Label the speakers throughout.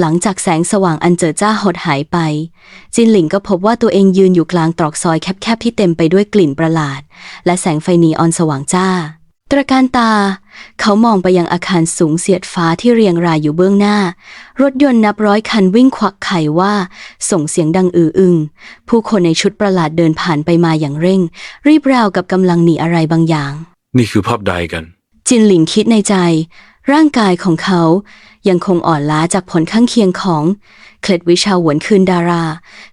Speaker 1: หลังจากแสงสว่างอันเจิดจ้าหดหายไป จินหลิงก็พบว่าตัวเองยืนอยู่กลางตรอกซอยแคบๆที่เต็มไปด้วยกลิ่นประหลาด และแสงไฟนีออนสว่างจ้า ตระการตา เขามองไปยังอาคารสูงเสียดฟ้าที่เรียงรายอยู่เบื้องหน้า รถยนต์นับร้อยคันวิ่งควักไขว่า ส่งเสียงดังอืออึง ผู้คนในชุดประหลาดเดินผ่านไปมาอย่างเร่ง รีบราวกับกำลังหนีอะไรบางอย่าง
Speaker 2: นี่คือภาพใดกัน
Speaker 1: จินหลิงคิดในใจ ร่างกายของเขายังคงอ่อนล้าจากผลข้างเคียงของ เคล็ดวิชาหวนคืนดารา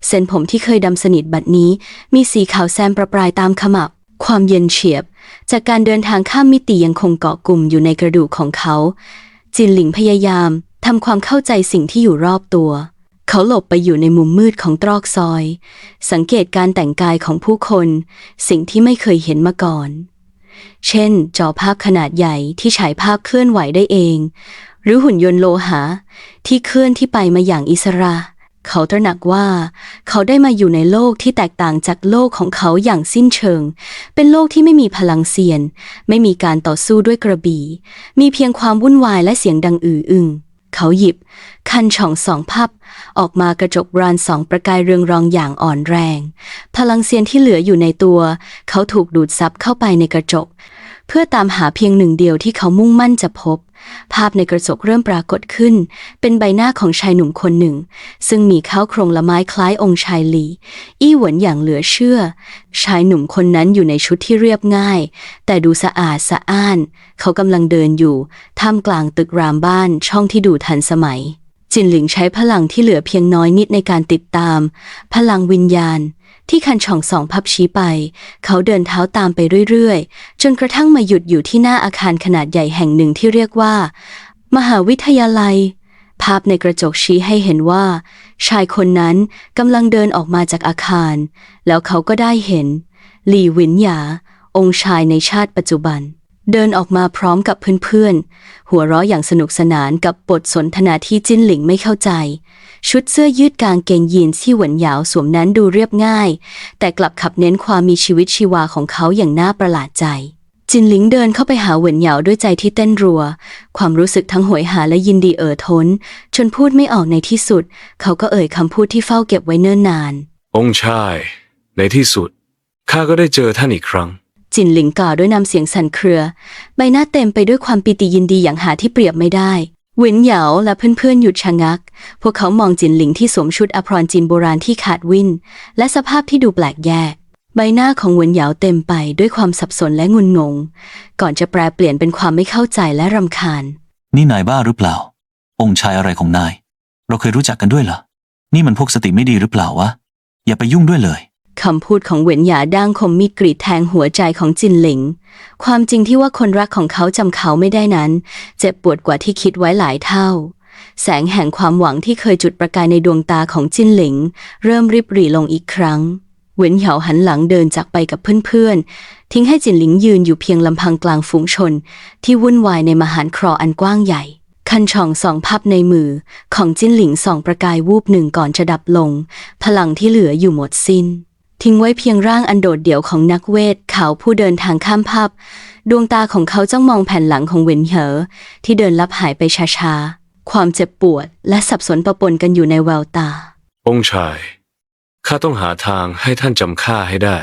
Speaker 1: เส้นผมที่เคยดำสนิทบัดนี้ มีสีขาวแซมประปรายตามขมับ ความเย็นเฉียบ จากการเดินทางข้ามมิติยังคงเกาะกลุ่มอยู่ในกระดูกของเขา จินหลิงพยายามทำความเข้าใจสิ่งที่อยู่รอบตัว เขาหลบไปอยู่ในมุมมืดของตรอกซอย สังเกตการแต่งกายของผู้คน สิ่งที่ไม่เคยเห็นมาก่อน เช่น จอภาพขนาดใหญ่ที่ฉายภาพเคลื่อนไหวได้เอง หรือหุ่นยนต์โลหะที่เคลื่อนที่ไปมาอย่างอิสระ เขาตระหนักว่า เขาได้มาอยู่ในโลกที่แตกต่างจากโลกของเขาอย่างสิ้นเชิง เป็นโลกที่ไม่มีพลังเสียน ไม่มีการต่อสู้ด้วยกระบี่ มีเพียงความวุ่นวายและเสียงดังอืออึง เขาหยิบ คันช่องสองพับ ออกมากระจกบรานสองประกายเรืองรองอย่างอ่อนแรง พลังเซียนที่เหลืออยู่ในตัว เขาถูกดูดซับเข้าไปในกระจก พื่อตามหาเพียงหนึ่งเดียวที่เขามุ่งมั่นจะพบ ภาพในกระจกเริ่มปรากฏขึ้น เป็นใบหน้าของชายหนุ่มคนหนึ่ง ซึ่งมีเข้าโครงละไม้คล้ายองค์ชายหลี อี้หวนอย่างเหลือเชื่อ ชายหนุ่มคนนั้นอยู่ในชุดที่เรียบง่าย แต่ดูสะอาดสะอ้าน เขากำลังเดินอยู่ ท่ามกลางตึกรามบ้านช่องที่ดูทันสมัยจินหลิงใช้พลังที่เหลือเพียงน้อยนิดในการติดตาม พลังวิญญาณ ที่คันช่องสองพับชี้ไป เขาเดินเท้าตามไปเรื่อยๆ จนกระทั่งมาหยุดอยู่ที่หน้าอาคารขนาดใหญ่แห่งหนึ่งที่เรียกว่า มหาวิทยาลัย ภาพในกระจกชี้ให้เห็นว่า ชายคนนั้นกำลังเดินออกมาจากอาคาร แล้วเขาก็ได้เห็นหลี่หวินหยา องค์ชายในชาติปัจจุบัน เดินออกมาพร้อมกับเพื่อนๆ หัวเราะอย่างสนุกสนานกับบทสนทนาที่จิ้นหลิงไม่เข้าใจ ชุดเสื้อยืดกางเกงยีนที่หวนหยาวสวมนั้นดูเรียบง่าย แต่กลับขับเน้นความมีชีวิตชีวาของเขาอย่างน่าประหลาดใจ จินหลิงเดินเข้าไปหาเหวินเหยาด้วยใจที่เต้นรัว ความรู้สึกทั้งโหยหาและยินดีเอ่อท้น จนพูดไม่ออกในที่สุด เขาก็เอ่ยคำพูดที่เฝ้าเก็บไว้เนิ่นนาน
Speaker 2: องค์ชาย ในที่สุดข้าก็ได้เจอท่านอีกครั้ง
Speaker 1: จินหลิงกล่าวด้วยนำเสียงสั่นเครือ ใบหน้าเต็มไปด้วยความปิติยินดีอย่างหาที่เปรียบไม่ได้หวินเหยาและเพื่อนๆหยุดชะงัก พวกเขามองจินหลิงที่สวมชุดอภรรจีนโบราณที่ขาดวินและสภาพที่ดูแปลกแยก ใบหน้าของหวินเหยาเต็มไปด้วยความสับสนและงุนงง ก่อนจะแปลเปลี่ยนเป็นความไม่เข้าใจและรำคาญ
Speaker 3: นี่นายบ้าหรือเปล่า องค์ชายอะไรของนาย เราเคยรู้จักกันด้วยเหรอ นี่มันพวกสติไม่ดีหรือเปล่าวะ อย่าไปยุ่งด้วยเลย
Speaker 1: คำพูดของเหวินหยาด้างคมมีดกรีดแทงหัวใจของจินหลิง ความจริงที่ว่าคนรักของเขาจำเขาไม่ได้นั้น เจ็บปวดกว่าที่คิดไว้หลายเท่า แสงแห่งความหวังที่เคยจุดประกายในดวงตาของจินหลิง เริ่มริบหรี่ลงอีกครั้ง เหวินเหยาหันหลังเดินจากไปกับเพื่อนๆ ทิ้งให้จินหลิงยืนอยู่เพียงลำพังกลางฝูงชน ที่วุ่นวายในมหานครออันกว้างใหญ่ คันช่องสองพับในมือของจินหลิงส่องประกายวูบหนึ่งก่อนจะดับลง พลังที่เหลืออยู่หมดสิ้น ทิ้งไว้เพียงร่างอันโดดเดี่ยวของนักเวทเขาผู้เดินทางข้ามภาพ ดวงตาของเขาจ้องมองแผ่นหลังของเวนเหอ ที่เดินลับหายไปช้าๆ ความเจ็บปวดและสับสนปะปนกันอยู่ในแววตา
Speaker 2: องค์ชาย ข้าต้องหาทางให้ท่านจำข้าให้ได้